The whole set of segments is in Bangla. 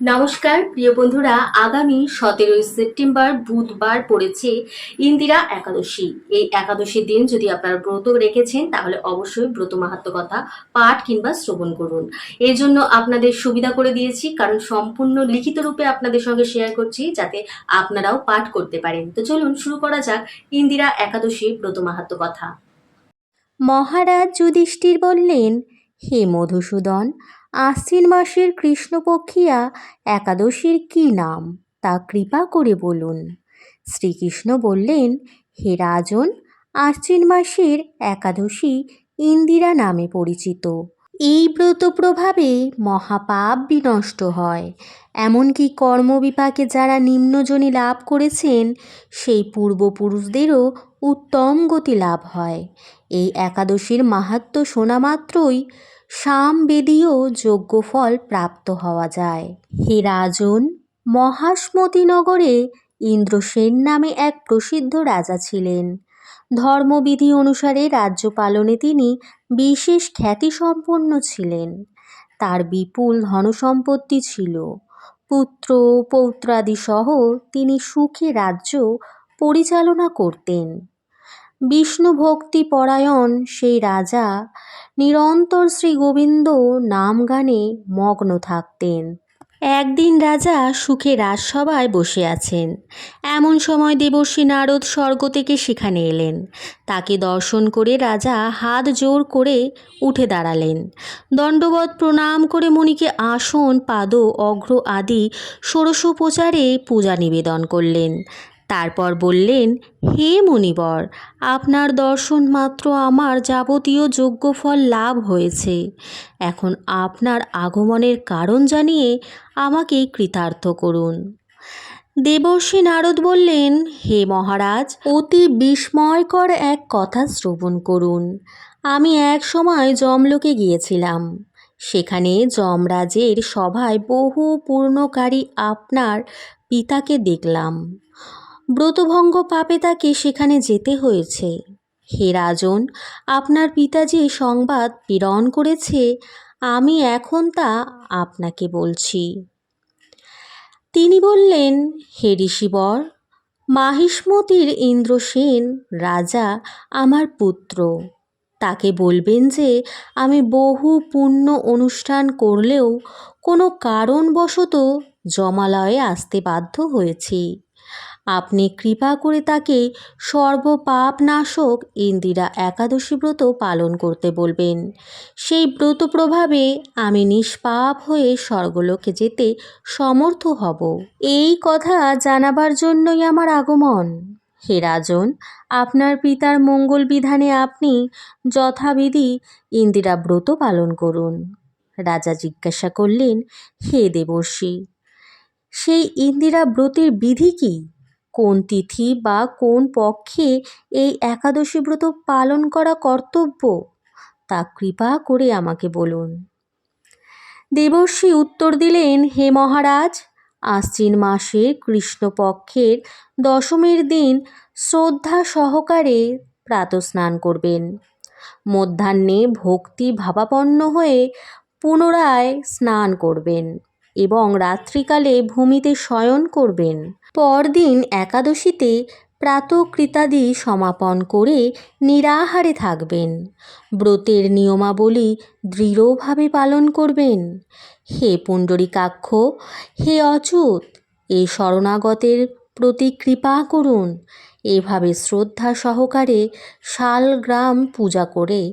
নমস্কার, প্রিয় বন্ধুরা, আগামী সতেরোই সেপ্টেম্বর বুধবার পড়েছে ইন্দিরা একাদশী। এই একাদশীর দিন যদি আপনারা ব্রত রেখেছেন, তাহলে অবশ্যই ব্রত মাহাত্ম কথা পাঠ কিংবা শ্রবণ করুন। এর জন্য আপনাদের সুবিধা করে দিয়েছি, কারণ সম্পূর্ণ লিখিত রূপে আপনাদের সঙ্গে শেয়ার করছি, যাতে আপনারাও পাঠ করতে পারেন। তো চলুন, শুরু করা যাক ইন্দিরা একাদশী ব্রত মাহাত্ম কথা মহারাজ যুধিষ্ঠির বললেন, হে মধুসূদন আশ্বিন মাসের কৃষ্ণপক্ষিয়া একাদশীর কি নাম? তা কৃপা করে বলুন। শ্রীকৃষ্ণ বললেন, হে রাজন, আশ্বিন মাসের একাদশী ইন্দিরা নামে পরিচিত। এই ব্রত প্রভাবে মহাপাপ বিনষ্ট হয়। এমনকি কর্মবিপাকে যারা নিম্নজনী লাভ করেছেন, সেই পূর্বপুরুষদেরও উত্তম গতি লাভ হয়। এই একাদশীর মাহাত্ম শোনা মাত্রই সামবেদীয় যজ্ঞফল প্রাপ্ত হওয়া যায়। হে রাজন, মহাসমতিনগরে ইন্দ্রসেন নামে এক প্রসিদ্ধ রাজা ছিলেন। ধর্মবিধি অনুসারে রাজ্য পালনে তিনি বিশেষ খ্যাতিসম্পন্ন ছিলেন। তার বিপুল ধনসম্পত্তি ছিল। পুত্র পৌত্রাদি সহ তিনি সুখে রাজ্য পরিচালনা করতেন। বিষ্ণু ভক্তি পরায়ণ সেই রাজা নিরন্তর শ্রী গোবিন্দ নাম গানে মগ্ন থাকতেন। একদিন রাজা সুখে রাজসভায় বসে আছেন। এমন সময় দেবর্ষী নারদ স্বর্গ থেকে সেখানে এলেন। তাকে দর্শন করে রাজা হাত জোর করে উঠে দাঁড়ালেন। দণ্ডবত প্রণাম করে মণিকে আসন, পাদ, অগ্র আদি, ষোড়শোপচারে পূজা নিবেদন করলেন। তারপর বললেন, হে মুনিবর আপনার দর্শন মাত্র আমার যাবতীয় যজ্ঞফল লাভ হয়েছে। এখন আপনার আগমনের কারণ জানিয়ে আমাকে কৃতার্থ করুন। দেবর্ষী নারদ বললেন, হে মহারাজ, অতি বিস্ময়কর এক কথা শ্রবণ করুন। আমি এক সময় জমলোকে গিয়েছিলাম। সেখানে যমরাজের সভায় বহু পূর্ণকারী আপনার পিতাকে দেখলাম। ব্রতভঙ্গ পাপে তাকে সেখানে যেতে হয়েছে। হে রাজন, আপনার পিতা যে সংবাদ প্রেরণ করেছে, আমি এখন তা আপনাকে বলছি। তিনি বললেন, হে ঋষিবর, মাহিষ্মতির ইন্দ্রসেন রাজা আমার পুত্র। তাকে বলবেন যে, আমি বহু পুণ্য অনুষ্ঠান করলেও কোনো কারণবশত জমালয়ে আসতে বাধ্য হয়েছি। আপনি কৃপা করে তাকে সর্বপাপ নাশক ইন্দিরা একাদশী ব্রত পালন করতে বলবেন। সেই ব্রত প্রভাবে আমি নিষ্পাপ হয়ে স্বর্গলোকে যেতে সমর্থ হব। এই কথা জানাবার জন্যই আমার আগমন। হে রাজন, আপনার পিতার মঙ্গল বিধানে আপনি যথাবিধি ইন্দিরা ব্রত পালন করুন। রাজা জিজ্ঞাসা করলেন, হে দেবর্ষি, সেই ইন্দিরা ব্রতের বিধি কী? কোন তিথি বা কোন পক্ষে এই একাদশী ব্রত পালন করা কর্তব্য? তা কৃপা করে আমাকে বলুন। দেবর্ষি উত্তর দিলেন, হে মহারাজ, আশ্বিন মাসে কৃষ্ণপক্ষের দশমীর দিন শ্রদ্ধা সহকারে প্রাতস্নান করবেন। মধ্যাহ্নে ভক্তি ভাবাপন্ন হয়ে পুনরায় স্নান করবেন। এবং রাত্রিকালে ভূমিতে শয়ন করবেন। পরদিন একাদশীতে প্রাতকৃতাদি সমাপন করে নিরাহারে থাকবেন। ব্রতের নিয়মাবলী দৃঢ়ভাবে পালন করবেন। হে পুণ্ডরিকাক্ষ, হে অচ্যুত, এ শরণাগতের প্রতি কৃপা করুন। এভাবে শ্রদ্ধা সহকারে শালগ্রাম পূজা করে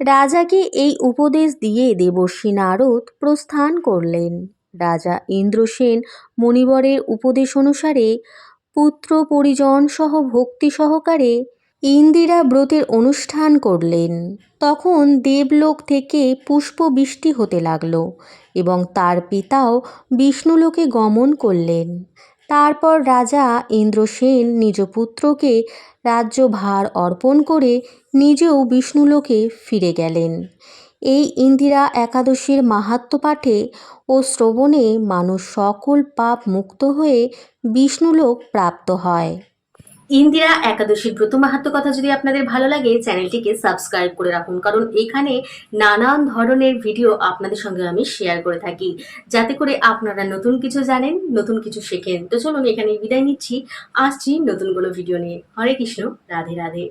রাজাকে এই উপদেশ দিয়ে দেবর্ষী নারদ প্রস্থান করলেন। রাজা ইন্দ্রসেন মণিবরের উপদেশ অনুসারে পুত্র পরিজন সহ ভক্তি সহকারে ইন্দিরা ব্রতের অনুষ্ঠান করলেন। তখন দেবলোক থেকে পুষ্পবৃষ্টি হতে লাগল এবং তার পিতাও বিষ্ণুলোকে গমন করলেন। তারপর রাজা ইন্দ্রসেন নিজ পুত্রকে রাজ্যভার অর্পণ করে নিজেও বিষ্ণুলোকে ফিরে গেলেন। এই ইন্দিরা একাদশীর মাহাত্ম পাঠে ও শ্রবণে মানুষ সকল পাপ মুক্ত হয়ে বিষ্ণুলোক প্রাপ্ত হয়। ইন্দিরা একাদশীর ব্রত মাহাত্ম কথা যদি আপনাদের ভালো লাগে, চ্যানেলটিকে সাবস্ক্রাইব করে রাখুন। কারণ এখানে নানান ধরনের ভিডিও আপনাদের সঙ্গে আমি শেয়ার করে থাকি। যাতে করে আপনারা নতুন কিছু জানেন, নতুন কিছু শেখেন। তো চলুন এখানে বিদায় নিচ্ছি। আসছি নতুন কোনো ভিডিও নিয়ে। হরে কৃষ্ণ, রাধে রাধে।